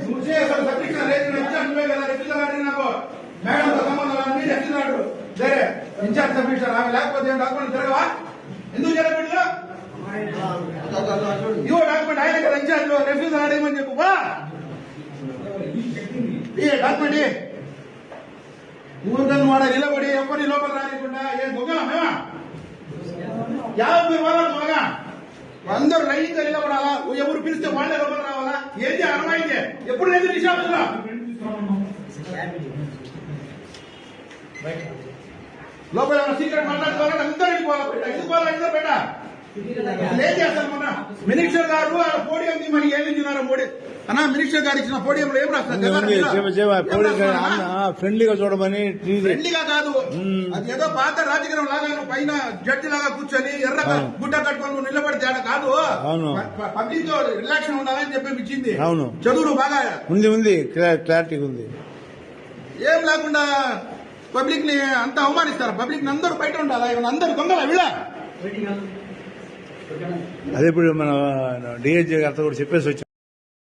నువ్వు చేయ అసలు సబ్జెక్ట్ రేపు ఇన్ఛార్జ్ నువ్వే కదా రెగ్యులర్ అడిగి నాకు? మేడం సంబంధం అన్ని రెగ్యులర్ సరే ఇన్ఛార్జ్ సబ్మిషన్ ఆమె లేకపోతే డాక్యుమెంట్ తిరగవా ఎందుకు జరగబెట్టు ఇవో డాక్యుమెంట్ ఆయన కదా ఇన్ఛార్జ్ రెఫ్యూజల్ అడగమని చెప్పు ఏ డాక్యుమెంట్. ఊరికని వాడ నిలబడి ఎవరి లోపల రానికుండా ఏం మేమా? యాభై వాళ్ళ అందరూ లైన్గా నిలబడాలా ఎవరు పిలిస్తే వాళ్ళే లోపల రావాలా ఏంటి అనమైంది ఎప్పుడు లేదు నిశాంతులా లోపల ఏమైనా సీక్రెట్ మాట్లాడుకోవాలని అందరూ వెళ్ళిపోవాలా బయట ఎందుకు పోవాలా ఎందుకు బయట అసలు ఏం చేస్తారు మొన్న మినిస్టర్ గారు ఆ పోడియం మరి ఏమి ఇచ్చినారు మోడీ అన్నా మినిస్టర్ గారు ఇచ్చిన పోడియంలో ఏం చెప్ప. ఫ్రెండ్లీగా చూడమని టీవీ ఫ్రెండ్లీగా కాదు. అది ఏదో పాత రాజకీయం లాగా పైన జడ్జి లాగా కూర్చొని ఎర్ర. గుడ్డ కట్టుకొని నువ్వు నిలబడితే ఆడ కాదు. అవును. పబ్లిక్తో రిలాక్షన్ ఉండాలని చెప్పి ఇచ్చింది. అవును. చదువు బాగా. ఉంది ఉంది. క్లా- క్లారిటీ ఉంది. ఏం లేకుండా పబ్లిక్ని అంత అవమానిస్తారు. పబ్లిక్ని అందరూ బయట ఉండాలా? ఇవన్నీ అందరు దొంగల వీళ్ళ? అదే ఇప్పుడు మన డిఎస్జీ గారితో కూడా చెప్పేసి వచ్చాం.